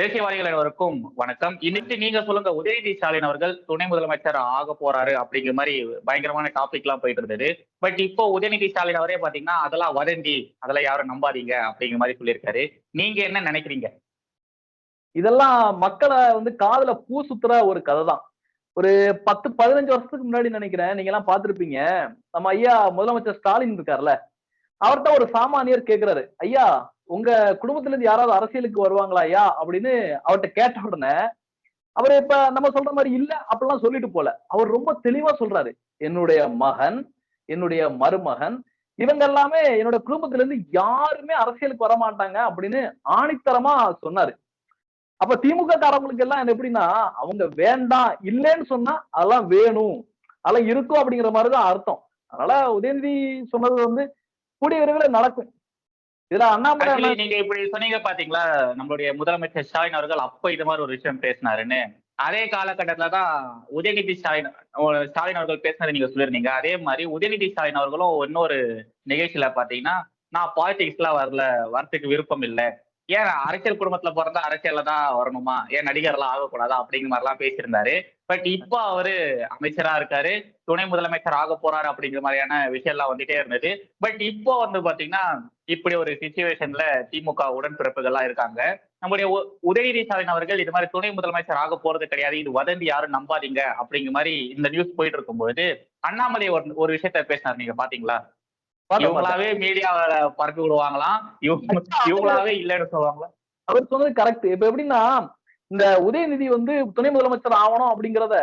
தேசியவாதிகள் அனைவருக்கும் வணக்கம். இன்னைக்கு நீங்க சொல்லுங்க உதயநிதி ஸ்டாலின் அவர்கள் துணை முதலமைச்சர் ஆக போறாரு அப்படிங்கிற மாதிரி பயங்கரமான டாபிக் எல்லாம் போயிட்டு இருந்தது. பட் இப்போ உதயநிதி ஸ்டாலின் அவரே பாத்தீங்கன்னா அதெல்லாம் வதந்தி அதெல்லாம் யாரும் நம்பாதீங்க அப்படிங்கிற மாதிரி சொல்லியிருக்காரு. நீங்க என்ன நினைக்கிறீங்க? இதெல்லாம் மக்களை வந்து காதுல பூ சுத்துற ஒரு கதை தான். ஒரு பத்து பதினஞ்சு வருஷத்துக்கு முன்னாடி நினைக்கிறேன் நீங்க எல்லாம் பார்த்திருப்பீங்க. நம்ம ஐயா முதலமைச்சர் ஸ்டாலின் இருக்கார்ல அவர்தான் ஒரு சாமானியர் கேக்குறாரு. ஐயா உங்க குடும்பத்துல இருந்து யாராவது அரசியலுக்கு வருவாங்களா ஐயா? அப்படின்னு அவர்கிட்ட கேட்ட உடனே அவர் இப்ப நம்ம சொல்ற மாதிரி இல்ல அப்படிலாம் சொல்லிட்டு போல. அவர் ரொம்ப தெளிவா சொல்றாரு. என்னுடைய மகன் என்னுடைய மருமகன் இவங்க எல்லாமே என்னோட குடும்பத்துல இருந்து யாருமே அரசியலுக்கு வர மாட்டாங்க அப்படின்னு ஆணித்தரமா சொன்னாரு. அப்ப திமுக காரவங்களுக்கு எல்லாம் என்ன எப்படின்னா அவங்க வேண்டாம் இல்லைன்னு சொன்னா அதெல்லாம் வேணும். அதெல்லாம் இருக்கும் அப்படிங்கிற மாதிரிதான் அர்த்தம். அதனால உதயநிதி சொன்னது வந்து கூடிய விரைவில் நடக்கும். இதுல அண்ணாமலை நீங்க இப்படி சொன்னீங்க பாத்தீங்களா? நம்மளுடைய முதலமைச்சர் ஸ்டாலின் அவர்கள் அப்ப இது மாதிரி ஒரு விஷயம் பேசினாருன்னு. அதே காலகட்டத்துல தான் உதயநிதி ஸ்டாலின் ஸ்டாலின் அவர்கள் பேசினதை நீங்க சொல்லிருந்தீங்க அதே மாதிரி உதயநிதி ஸ்டாலின் அவர்களும் இன்னொரு நிகழ்ச்சியில பாத்தீங்கன்னா நான் பாலிடிக்ஸ்ல வரல வரத்துக்கு விருப்பம் இல்லை. ஏன் அரசியல் குடும்பத்துல பிறந்தா அரசியல்ல தான் வரணுமா? ஏன் நடிகர்லாம் ஆகக்கூடாதா? அப்படிங்கிற மாதிரி எல்லாம் பேசியிருந்தாரு. பட் இப்போ அவரு அமைச்சரா இருக்காரு. துணை முதலமைச்சர் ஆக போறாரு அப்படிங்கிற மாதிரியான விஷயம் எல்லாம் வந்துட்டே இருந்தது. பட் இப்போ வந்து பாத்தீங்கன்னா இப்படி ஒரு சுச்சுவேஷன்ல திமுக உடன்பிறப்புகள்லாம் இருக்காங்க. நம்முடைய உ- உதயநிதி ஸ்டாலின் அவர்கள் இது மாதிரி துணை முதலமைச்சர் ஆக போறது கிடையாது. இது வதந்தி யாரும் நம்பாதீங்க அப்படிங்கிற மாதிரி இந்த நியூஸ் போயிட்டு இருக்கும்போது அண்ணாமலை ஒரு விஷயத்த பேசினார் நீங்க பாத்தீங்களா? இவங்களாவே மீடியாவில பறக்க விடுவாங்களாம். இவங்க இவங்களாவே இல்லைன்னு சொல்லுவாங்களா? அவர் சொன்னது கரெக்ட் இப்ப எப்படின்னா இந்த உதயநிதி வந்து துணை முதலமைச்சர் ஆகணும் அப்படிங்கிறத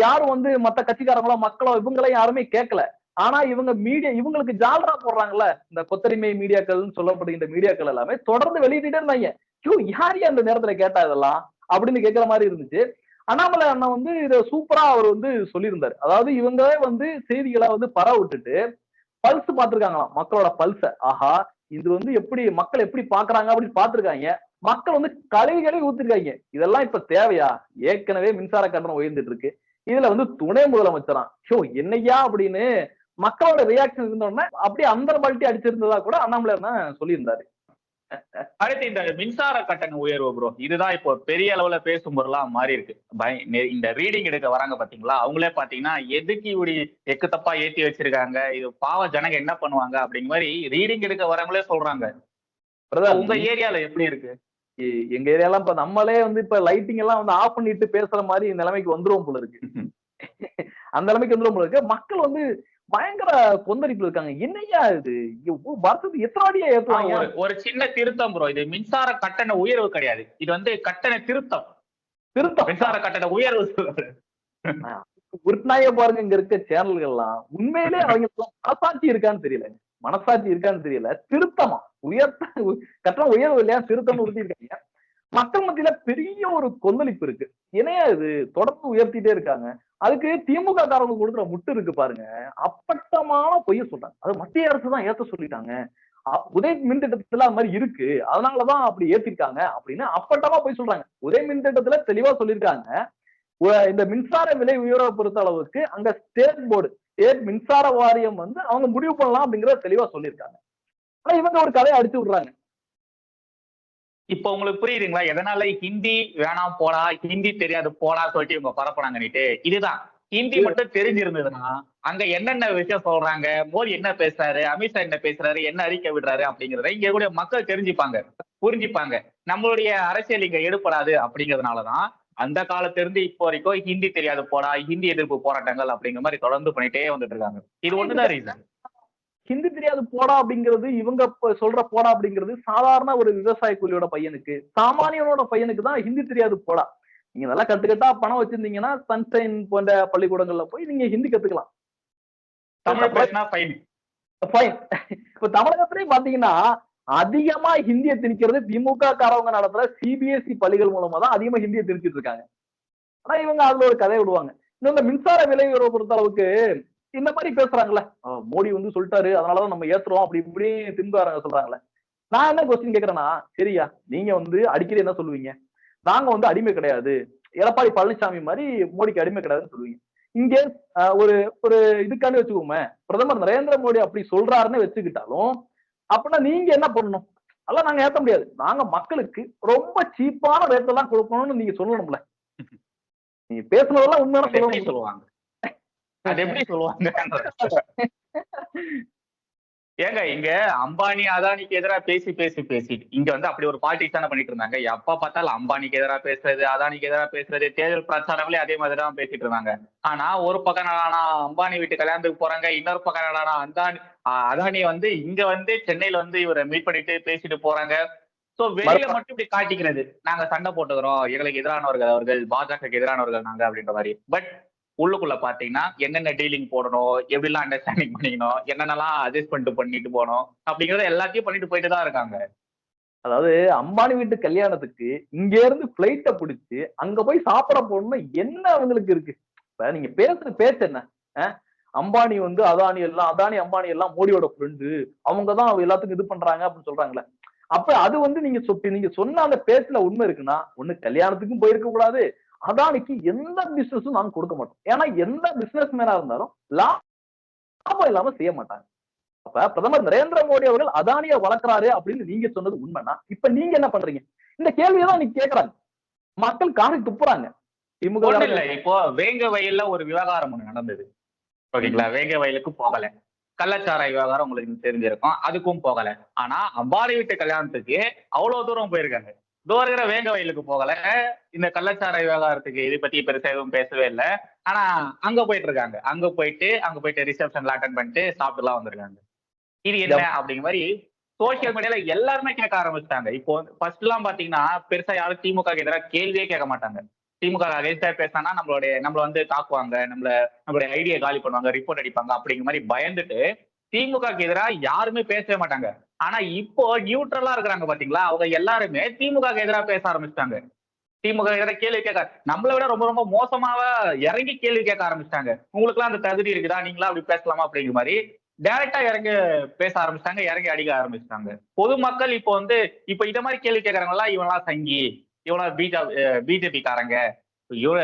யாரும் வந்து மத்த கட்சிக்காரங்களோ மக்களோ இவங்களையும் யாருமே கேட்கல ஆனா இவங்க மீடியா இவங்களுக்கு ஜால்ரா போடுறாங்கல்ல இந்த கொத்தடிமை மீடியாக்கள்னு சொல்லப்படுகின்ற மீடியாக்கள் எல்லாமே தொடர்ந்து வெளியிட்டுட்டே இருந்தாங்க. ஐயோ யார் அந்த நேரத்துல கேட்டா இதெல்லாம்? அப்படின்னு கேட்கிற மாதிரி இருந்துச்சு. அண்ணாமலை அண்ணா வந்து இத சூப்பரா அவர் வந்து சொல்லியிருந்தாரு. அதாவது இவங்களே வந்து செய்திகளை வந்து பரவ விட்டுட்டு பல்ஸ் பார்த்திருக்காங்களாம். மக்களோட பல்ஸ. ஆஹா இது வந்து எப்படி மக்கள் எப்படி பாக்குறாங்க அப்படின்னு பார்த்திருக்காங்க. மக்கள் வந்து கழுவி ஊத்திருக்காங்க. இதெல்லாம் இப்ப தேவையா? ஏற்கனவே மின்சார கட்டணம் உயர்ந்துட்டு இருக்கு இதுல வந்து துணை முதலமைச்சரா ஷோ என்னையா அப்படின்னு மக்களோட ரியாக்ஷன் இருந்தோடனே அப்படியே அந்த பல்ட்டி அடிச்சிருந்ததா கூட அண்ணாமலை அண்ணா சொல்லியிருந்தாரு. அடுத்து இந்த மின்சார கட்டண உயர்வு ப்ரோ இதுதான் இப்போ பெரிய அளவுல பேசும் பொருளா மாறி இருக்கு. இந்த ரீடிங் எடுக்க வராங்க பாத்தீங்களா? அவங்களே பாத்தீங்கன்னா எதுக்கு இப்படி எக்கு தப்பா ஏத்தி வச்சிருக்காங்க? இது பாவ ஜனங்க என்ன பண்ணுவாங்க? அப்படிங்கிற மாதிரி ரீடிங் எடுக்க வரவங்களே சொல்றாங்க. உங்க ஏரியால எப்படி இருக்கு? எங்க ஏரியாலாம் இப்ப நம்மளே வந்து இப்ப லைட்டிங் எல்லாம் வந்து ஆஃப் பண்ணிட்டு பேசுற மாதிரி நிலைமைக்கு வந்துரும் போல இருக்கு. அந்த நிலைமைக்கு வந்துரும் போல இருக்கு. மக்கள் வந்து பயங்கர கொந்தளிப்புல இருக்காங்க. என்னையா இது? வருஷத்துக்கு எத்தனை அடியா ஆ, ஏத்துவாங்க? ஒரு சின்ன திருத்தம் ப்ரோ இது மின்சார கட்டண உயர்வு கிடையாது. இது வந்து கட்டண திருத்தம். திருத்தம்? மின்சார கட்டண உயர்வு. உருட்டுனாயே பாருங்க இங்க இருக்க சேனல்கள்லாம். உண்மையிலே அவங்க மனசாட்சி இருக்கான்னு தெரியல. மனசாட்சி இருக்கான்னு தெரியல. திருத்தமா. உயர்த்த கட்டணம் உயர்வு இல்லையா? திருத்தம் உறுத்திருக்காங்க மக்கள் மத்தியில பெரிய ஒரு கொந்தளிப்பு இருக்கு. என்னையா இது? தொடர்ந்து உயர்த்திட்டே இருக்காங்க. அதுக்கு திமுக காரங்க கொடுக்குற முட்டு இருக்கு பாருங்க. அப்பட்டமான பொய்ய சொல்றாங்க. அது மத்திய அரசு தான் ஏத்த சொல்லிட்டாங்க. உதய மின் திட்டத்துல அது மாதிரி இருக்கு. அதனாலதான் அப்படி ஏத்திருக்காங்க அப்படின்னு அப்பட்டமா போய் சொல்றாங்க. உதய மின் திட்டத்துல தெளிவா சொல்லியிருக்காங்க இந்த மின்சார விலை உயர்வை பொறுத்த அளவுக்கு அங்க ஸ்டேட் போர்டு ஸ்டேட் மின்சார வாரியம் வந்து அவங்க முடிவு பண்ணலாம் அப்படிங்கறத தெளிவா சொல்லியிருக்காங்க ஆனா இவங்க ஒரு கதையை அடிச்சு விடுறாங்க. இப்போ உங்களுக்கு புரியுதுங்களா? எதனால ஹிந்தி வேணாம் போடா ஹிந்தி தெரியாது போடா சொல்லிட்டு இவங்க பரப்புனாங்கன்னுட்டு. இதுதான். ஹிந்தி மட்டும் தெரிஞ்சிருந்ததுன்னா அங்க என்னென்ன விஷயம் சொல்றாங்க மோடி என்ன பேசுறாரு அமித்ஷா என்ன பேசுறாரு என்ன அறிக்கை விடுறாரு அப்படிங்கறத இங்க கூட மக்கள் தெரிஞ்சுப்பாங்க புரிஞ்சுப்பாங்க. நம்மளுடைய அரசியல் இங்க எடுப்படாது அப்படிங்கறதுனாலதான் அந்த காலத்திலிருந்து இப்போ வரைக்கும் ஹிந்தி தெரியாது போடா ஹிந்தி எதிர்ப்பு போராட்டங்கள் அப்படிங்கிற மாதிரி தொடர்ந்து பண்ணிட்டே வந்துட்டு இருக்காங்க. இது ஒண்ணுதான் ரீசன் ஹிந்தி தெரியாது போடா அப்படிங்கிறது இவங்க சொல்ற போடா அப்படிங்கிறது சாதாரண ஒரு விவசாய கூலியோட பையனுக்கு சாமானியனோட பையனுக்கு தான் ஹிந்தி தெரியாது போடா. நீங்க நல்லா கத்துக்கிட்டா பணம் வச்சிருந்தீங்கன்னா சன்ஷைன் போன்ற பள்ளிக்கூடங்கள்ல போய் நீங்க ஹிந்தி கத்துக்கலாம். இப்ப தமிழகத்திலேயே பாத்தீங்கன்னா அதிகமா ஹிந்தியை திணிக்கிறது திமுக காரவங்க நடத்துற சிபிஎஸ்இ பள்ளிகள் மூலமா தான் அதிகமா ஹிந்தியை திணிச்சிட்டு இருக்காங்க. ஆனா இவங்க அதுல ஒரு கதையை விடுவாங்க. இன்னும் இந்த மின்சார விலை உயர்வை பொறுத்த அளவுக்கு இந்த மாதிரி பேசுறாங்கல்ல. மோடி வந்து சொல்லிட்டாரு அதனாலதான் நம்ம ஏத்துறோம் அப்படி இப்படி திமுக சொல்றாங்கல்ல. நான் என்ன கொஸ்டின் கேக்குறேன்னா சரியா நீங்க வந்து அடிக்கடி என்ன சொல்லுவீங்க? நாங்க வந்து அடிமை கிடையாது. எடப்பாடி பழனிசாமி மாதிரி மோடிக்கு அடிமை கிடையாதுன்னு சொல்லுவீங்க. இங்க ஒரு ஒரு இதுக்காண்டி வச்சுக்கோமே பிரதமர் நரேந்திர மோடி அப்படி சொல்றாருன்னு வச்சுக்கிட்டாலும் அப்படின்னா நீங்க என்ன பண்ணணும்? அதெல்லாம் நாங்க ஏத்த முடியாது. நாங்க மக்களுக்கு ரொம்ப சீப்பான ரேட்ல தான் கொடுக்கணும்னு நீங்க சொல்லணும்ல. நீங்க பேசுனதெல்லாம் உண்மையான அது எப்படி சொல்லணும் சொல்லுவாங்க. அது எப்படி சொல்லுவாங்க? ஏங்க இங்க அம்பானி அதானிக்கு எதிரா பேசி பேசி பேசி. இங்க வந்து அப்படி ஒரு பாலிடிக்ஸ் தானே பண்ணிட்டு இருந்தாங்க. எப்ப பார்த்தாலும் அம்பானிக்கு எதிரா பேசுறது அதானிக்கு எதிரா பேசுறது தேர்தல் பிரச்சாரங்களே அதே மாதிரி தான் பேசிட்டு இருந்தாங்க. ஆனா ஒரு பக்கம் என்னடானா அம்பானி வீட்டு கல்யாணத்துக்கு போறாங்க இன்னொரு பக்கம் என்னடானா அந்தானி அதானி வந்து இங்க வந்து சென்னையில வந்து இவரை மீட் பண்ணிட்டு பேசிட்டு போறாங்க. சோ வெளியில மட்டும் இப்படி காட்டிக்கிறது. நாங்க சண்டை போட்டுக்கிறோம். எங்களுக்கு எதிரானவர்கள் அவர்கள் பாஜகக்கு எதிரானவர்கள் நாங்க அப்படின்ற மாதிரி. பட் உள்ளுக்குள்ள பாத்தீங்கன்னா என்னென்ன டீலிங் போடணும் எப்படிலாம் அண்டர்ஸ்டாண்டிங் பண்ணிக்கணும் என்னென்னலாம் அட்ஜஸ்ட் பண்ணிட்டு பண்ணிட்டு போகணும் அப்படிங்கறத எல்லாத்தையும் பண்ணிட்டு போயிட்டு தான் இருக்காங்க. அதாவது அம்பானி வீட்டு கல்யாணத்துக்கு இங்க இருந்து பிளைட்ட பிடிச்சு அங்க போய் சாப்பிட போகணும்னா என்ன அவங்களுக்கு இருக்கு? இப்ப நீங்க பேசுற பேச்சு என்ன? அம்பானி வந்து அதானி எல்லாம் அதானி அம்பானி எல்லாம் மோடியோட ஃப்ரெண்டு அவங்க தான் எல்லாத்துக்கும் இது பண்றாங்க அப்படின்னு சொல்றாங்களே அப்ப அது வந்து நீங்க நீங்க சொன்ன அந்த பேச்சுல உண்மை இருக்குன்னா ஒண்ணு கல்யாணத்துக்கும் போயிருக்க கூடாது அதானிக்கு எந்த பிசினஸும் நாங்க கொடுக்க மாட்டோம். ஏன்னா எந்த பிசினஸ் மேனா இருந்தாலும் லாபம் இல்லாம செய்ய மாட்டாங்க. அப்ப பிரதமர் நரேந்திர மோடி அவர்கள் அதானிய வளர்க்கறாரு அப்படின்னு நீங்க சொன்னது உண்மைனா இப்ப நீங்க என்ன பண்றீங்க? இந்த கேள்வியை தான் நீங்க கேக்குறாங்க. மக்கள் காரி துப்புறாங்க. திமுக இப்போ வேங்க வயல்ல ஒரு விவகாரம் ஒண்ணு நடந்தது. ஓகேங்களா? வேங்க வயலுக்கு போகல. கள்ளச்சாராய விவகாரம் உங்களுக்கு தெரிஞ்சிருக்கும். அதுக்கும் போகல. ஆனா அம்பானி வீட்டு கல்யாணத்துக்கு அவ்வளவு தூரம் போயிருக்காங்க. இருக்கிற வேங்க வயலுக்கு போகல. இந்த கள்ளச்சாராய விவகாரத்துக்கு இதை பத்தி பெருசா எதுவும் பேசவே இல்லை. ஆனா அங்க போயிட்டு இருக்காங்க அங்க போயிட்டு அங்க போயிட்டு ரிசப்ஷன்ல அட்டன் பண்ணிட்டு சாப்பிட்டுலாம் வந்திருக்காங்க. இது என்ன அப்படிங்கிற மாதிரி சோசியல் மீடியால எல்லாருமே கேட்க ஆரம்பிச்சிட்டாங்க. இப்போ ஃபர்ஸ்ட் எல்லாம் பாத்தீங்கன்னா பெருசா யாரும் திமுக எதிராக கேள்வியே கேட்க மாட்டாங்க. திமுக அகேன்ஸ்டா பேசினா நம்மளுடைய நம்மள வந்து தாக்குவாங்க நம்மள நம்மளுடைய ஐடியா காலி பண்ணுவாங்க ரிப்போர்ட் அடிப்பாங்க அப்படிங்கிற மாதிரி பயந்துட்டு திமுக எதிராக யாருமே பேசவே மாட்டாங்க. ஆனா இப்போ நியூட்ரலா இருக்கிறாங்க பாத்தீங்களா? அவங்க எல்லாருமே திமுக எதிராக பேச ஆரம்பிச்சிட்டாங்க. திமுக எதிராக கேள்வி கேட்க நம்மளை விட ரொம்ப ரொம்ப மோசமாவ இறங்கி கேள்வி கேட்க ஆரம்பிச்சிட்டாங்க. உங்களுக்கு எல்லாம் அந்த தகுதி இருக்குதா? நீங்களா அப்படி பேசலாமா? அப்படிங்கிற மாதிரி டைரக்டா இறங்கி பேச ஆரம்பிச்சிட்டாங்க இறங்கி அடிக்க ஆரம்பிச்சிட்டாங்க. பொதுமக்கள் இப்போ வந்து இப்போ இத மாதிரி கேள்வி கேட்கறவங்க எல்லாம் இவனெல்லாம் சங்கி இவனா பிஜேபி பிஜேபி காரங்க இவ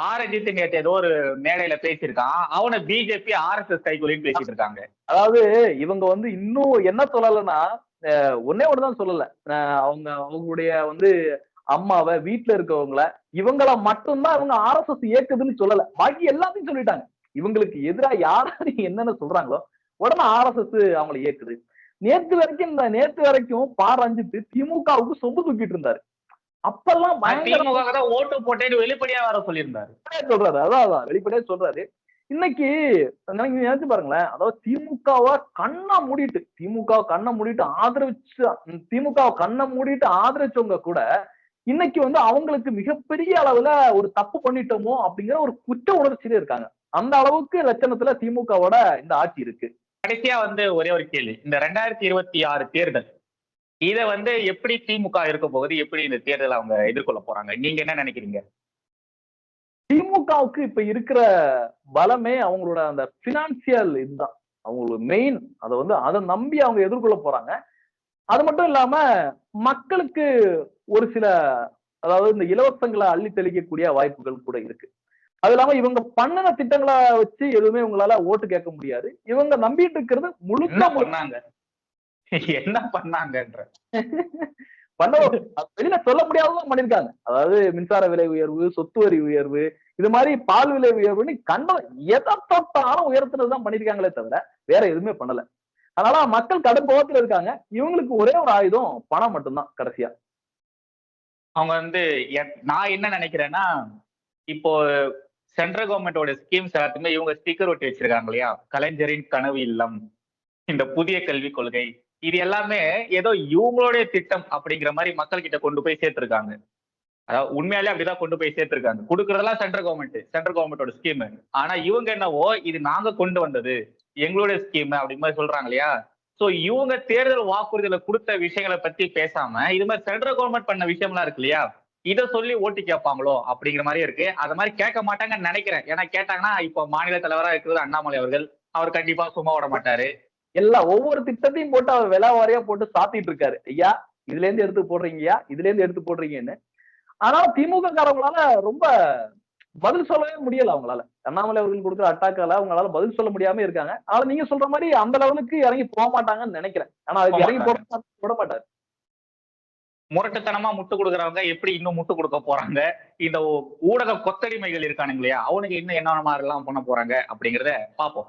பாரஜித் நேற்று ஏதோ ஒரு மேடையில பேசியிருக்கான். அவனை பிஜேபி ஆர்எஸ்எஸ் கைகூலின்னு பேசிட்டு இருக்காங்க. அதாவது இவங்க வந்து இன்னும் என்ன சொல்லலைன்னா அஹ் ஒண்ணுதான் சொல்லல. அவங்க அவங்களுடைய வந்து அம்மாவை வீட்டுல இருக்கவங்கள இவங்கள மட்டும்தான் இவங்க ஆர்எஸ்எஸ் இயக்குதுன்னு சொல்லல. பாக்கி எல்லாத்தையும் சொல்லிட்டாங்க. இவங்களுக்கு எதிரா யாராரு என்னென்ன சொல்றாங்களோ உடனே ஆர்எஸ்எஸ் அவங்களை இயக்குது. நேத்து வரைக்கும் இந்த நேத்து வரைக்கும் பா திமுகவுக்கு சொம்பு தூக்கிட்டு இருந்தாரு. அப்பெல்லாம் பயங்கர ஓட்டு போட்டேன்னு வெளிப்படையா வேற சொல்லியிருந்தாரு. சொல்றாரு. அதான் அதான். வெளிப்படையா சொல்றாரு. இன்னைக்கு நீங்க நினைச்சு பாருங்களேன். அதாவது திமுகவை கண்ணை மூடிட்டு திமுக கண்ணை மூடிட்டு ஆதரவிச்சு திமுக கண்ணை மூடிட்டு ஆதரிச்சவங்க கூட இன்னைக்கு வந்து அவங்களுக்கு மிகப்பெரிய அளவுல ஒரு தப்பு பண்ணிட்டோமோ அப்படிங்கிற ஒரு குற்ற உணர்ச்சியில இருக்காங்க. அந்த அளவுக்கு லட்சணத்துல திமுகவோட இந்த ஆட்சி இருக்கு. கடைசியா வந்து ஒரே ஒரு கேள்வி. இந்த ரெண்டாயிரத்தி இருபத்தி ஆறு தேர்தல் இத வந்து எப்படி திமுக இருக்க போகுது எப்படி இந்த தேர்தலை அவங்க எதிர்கொள்ள போறாங்க? நீங்க என்ன நினைக்கிறீங்க? திமுகவுக்கு இப்ப இருக்கிற பலமே அவங்களோட அந்த பினான்சியல் இதுதான். அவங்களோட மெயின் அதை வந்து அதை நம்பி அவங்க எதிர்கொள்ள போறாங்க. அது மட்டும் இல்லாம மக்களுக்கு ஒரு சில அதாவது இந்த இலவசங்களை அள்ளி தெளிக்கக்கூடிய வாய்ப்புகள் கூட இருக்கு. அது இல்லாம இவங்க பண்ணின திட்டங்களை வச்சு எதுவுமே உங்களால ஓட்டு கேட்க முடியாது. இவங்க நம்பிட்டு இருக்கிறது முழுக்க பண்ணாங்க என்ன பண்ணாங்கன்ற. பண்ண வெளியில சொல்ல முடியாததான் பண்ணிருக்காங்க. அதாவது மின்சார விலை உயர்வு சொத்து வரி உயர்வு இது மாதிரி பால் விலை உயர்வுன்னு கண்டம் எதை தொட்டாலும் உயர்த்துனதுதான் பண்ணிருக்காங்களே தவிர வேற எதுவுமே பண்ணல. அதனால மக்கள் கடும் கோபத்துல இருக்காங்க. இவங்களுக்கு ஒரே ஒரு ஆயுதம் பணம் மட்டும்தான் கடைசியா. அவங்க வந்து நான் என்ன நினைக்கிறேன்னா இப்போ சென்ட்ரல் கவர்மெண்டோட ஸ்கீம்ஸ் எல்லாத்துக்குமே இவங்க ஸ்டிக்கர் ஒட்டி வச்சிருக்காங்க இல்லையா? கலைஞரின் கனவு இல்லம். இந்த புதிய கல்விக் கொள்கை. இது எல்லாமே ஏதோ இவங்களுடைய திட்டம் அப்படிங்கிற மாதிரி மக்கள் கிட்ட கொண்டு போய் சேர்த்திருக்காங்க. அதாவது உண்மையாலே அப்படிதான் கொண்டு போய் சேர்த்திருக்காங்க. கொடுக்கறதெல்லாம் சென்ட்ரல் கவர்மெண்ட் சென்ட்ரல் கவர்மெண்டோட ஸ்கீம் ஆனா இவங்க என்னவோ இது நாங்க கொண்டு வந்தது எங்களுடைய ஸ்கீம் அப்படி மாதிரி சொல்றாங்க இல்லையா? சோ இவங்க தேர்தல் வாக்குறுதியில கொடுத்த விஷயங்களை பத்தி பேசாம இது மாதிரி சென்ட்ரல் கவர்மெண்ட் பண்ண விஷயம்லாம் இருக்கு இல்லையா? இதை சொல்லி ஓட்டு கேட்பாங்களோ அப்படிங்கிற மாதிரி இருக்கு. அது மாதிரி கேட்க மாட்டாங்கன்னு நினைக்கிறேன். ஏன்னா கேட்டாங்கன்னா இப்போ மாநில தலைவரா இருக்கிறது அண்ணாமலை அவர்கள். அவர் கண்டிப்பா சும்மா விட மாட்டாரு. எல்லா ஒவ்வொரு திட்டத்தையும் போட்டு அவர் விலை வாரியா போட்டு சாத்திட்டு இருக்காரு. ஐயா இதுல இருந்து எடுத்து போடுறீங்கயா இதுல இருந்து எடுத்து போடுறீங்கன்னு. ஆனா திமுக காரங்களால ரொம்ப பதில் சொல்லவே முடியல அவங்களால. அண்ணாமலை அவர்கள் கொடுக்குற அட்டாக்கால அவங்களால பதில் சொல்ல முடியாம இருக்காங்க. ஆனா நீங்க சொல்ற மாதிரி அந்த லெவலுக்கு இறங்கி போக மாட்டாங்கன்னு நினைக்கிறேன். ஆனா அதுக்கு இறங்கி போட விட மாட்டாரு. முரட்டுத்தனமா முட்டு கொடுக்கறவங்க எப்படி இன்னும் முட்டு கொடுக்க போறாங்க? இந்த ஊடக கொத்தடிமைகள் இருக்கானுங்க இல்லையா? அவனுக்கு இன்னும் என்ன மாதிரி எல்லாம் பண்ண போறாங்க அப்படிங்கறத பாப்போம்.